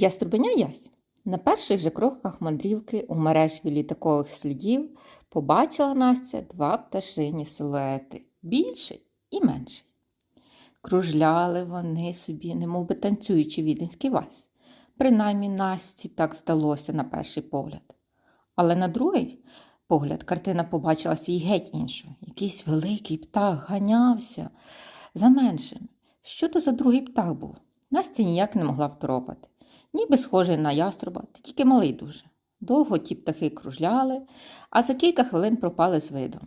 Яструбеня Ясь на перших же кроках мандрівки у мережі літакових слідів побачила Настя два пташині силуети більший і менший. Кружляли вони собі, немов би танцюючи віденський вальс. Принаймні Насті так здалося на перший погляд. Але на другий погляд картина побачилася їй геть іншою. Якийсь великий птах ганявся за меншим. Що то за другий птах був? Настя ніяк не могла второпати. Ніби схожий на яструба, та тільки малий дуже. Довго ті птахи кружляли, а за кілька хвилин пропали з виду.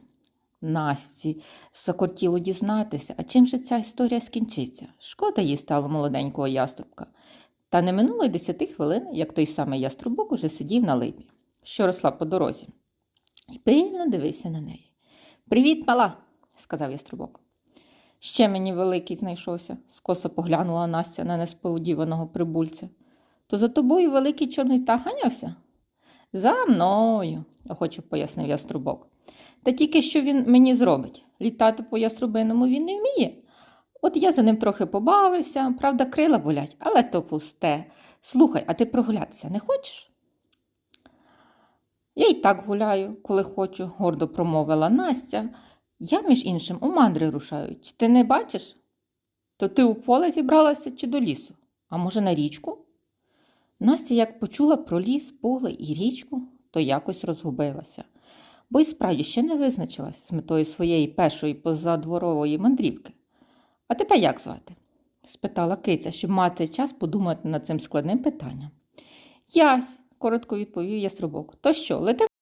Насті закортіло дізнатися, а чим же ця історія скінчиться. Шкода їй стало молоденького яструбка. Та не минуло й десяти хвилин, як той самий яструбок уже сидів на липі, що росла по дорозі, і пильно дивився на неї. Привіт, мала, сказав яструбок. Ще мені великий знайшовся, скоса поглянула Настя на несподіваного прибульця. То за тобою великий чорний птах ганявся? За мною, охоче пояснив яструбок. Та тільки що він мені зробить. Літати по яструбиному він не вміє. От я за ним трохи побавився, правда, крила болять, але то пусте. Слухай, а ти прогулятися не хочеш? Я й так гуляю, коли хочу, гордо промовила Настя. Я, між іншим, у мандри рушаю. Чи ти не бачиш? То ти у поле зібралася чи до лісу? А може, на річку? Настя, як почула про ліс, поле і річку, то якось розгубилася, бо й справді ще не визначилась з метою своєї першої позадворової мандрівки. А тебе як звати? спитала киця, щоб мати час подумати над цим складним питанням. Ясь, коротко відповів яструбок. То що, летиш?